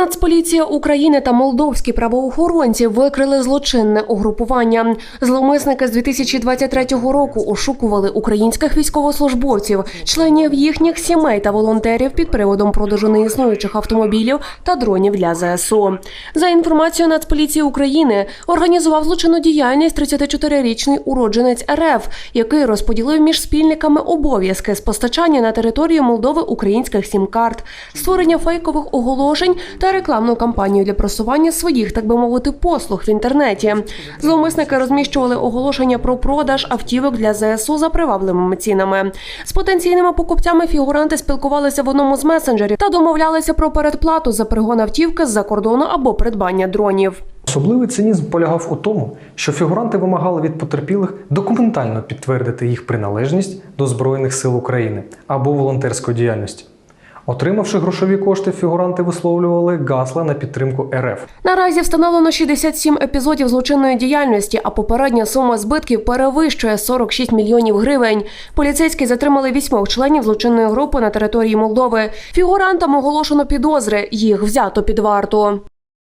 Нацполіція України та молдовські правоохоронці викрили злочинне угрупування. Зловмисники з 2023 року ошукували українських військовослужбовців, членів їхніх сімей та волонтерів під приводом продажу неіснуючих автомобілів та дронів для ЗСУ. За інформацією Нацполіції України, організував злочинну діяльність 34-річний уродженець РФ, який розподілив між спільниками обов'язки з постачання на територію Молдови українських сім-карт, створення фейкових оголошень та рекламну кампанію для просування своїх, так би мовити, послуг в інтернеті. Зловмисники розміщували оголошення про продаж автівок для ЗСУ за привабливими цінами. З потенційними покупцями фігуранти спілкувалися в одному з месенджерів та домовлялися про передплату за пригон автівки з-за кордону або придбання дронів. Особливий цинізм полягав у тому, що фігуранти вимагали від потерпілих документально підтвердити їх приналежність до Збройних сил України або волонтерської діяльності. Отримавши грошові кошти, фігуранти висловлювали гасла на підтримку РФ. Наразі встановлено 67 епізодів злочинної діяльності, а попередня сума збитків перевищує 46 мільйонів гривень. Поліцейські затримали вісьмох членів злочинної групи на території Молдови. Фігурантам оголошено підозри, їх взято під варту.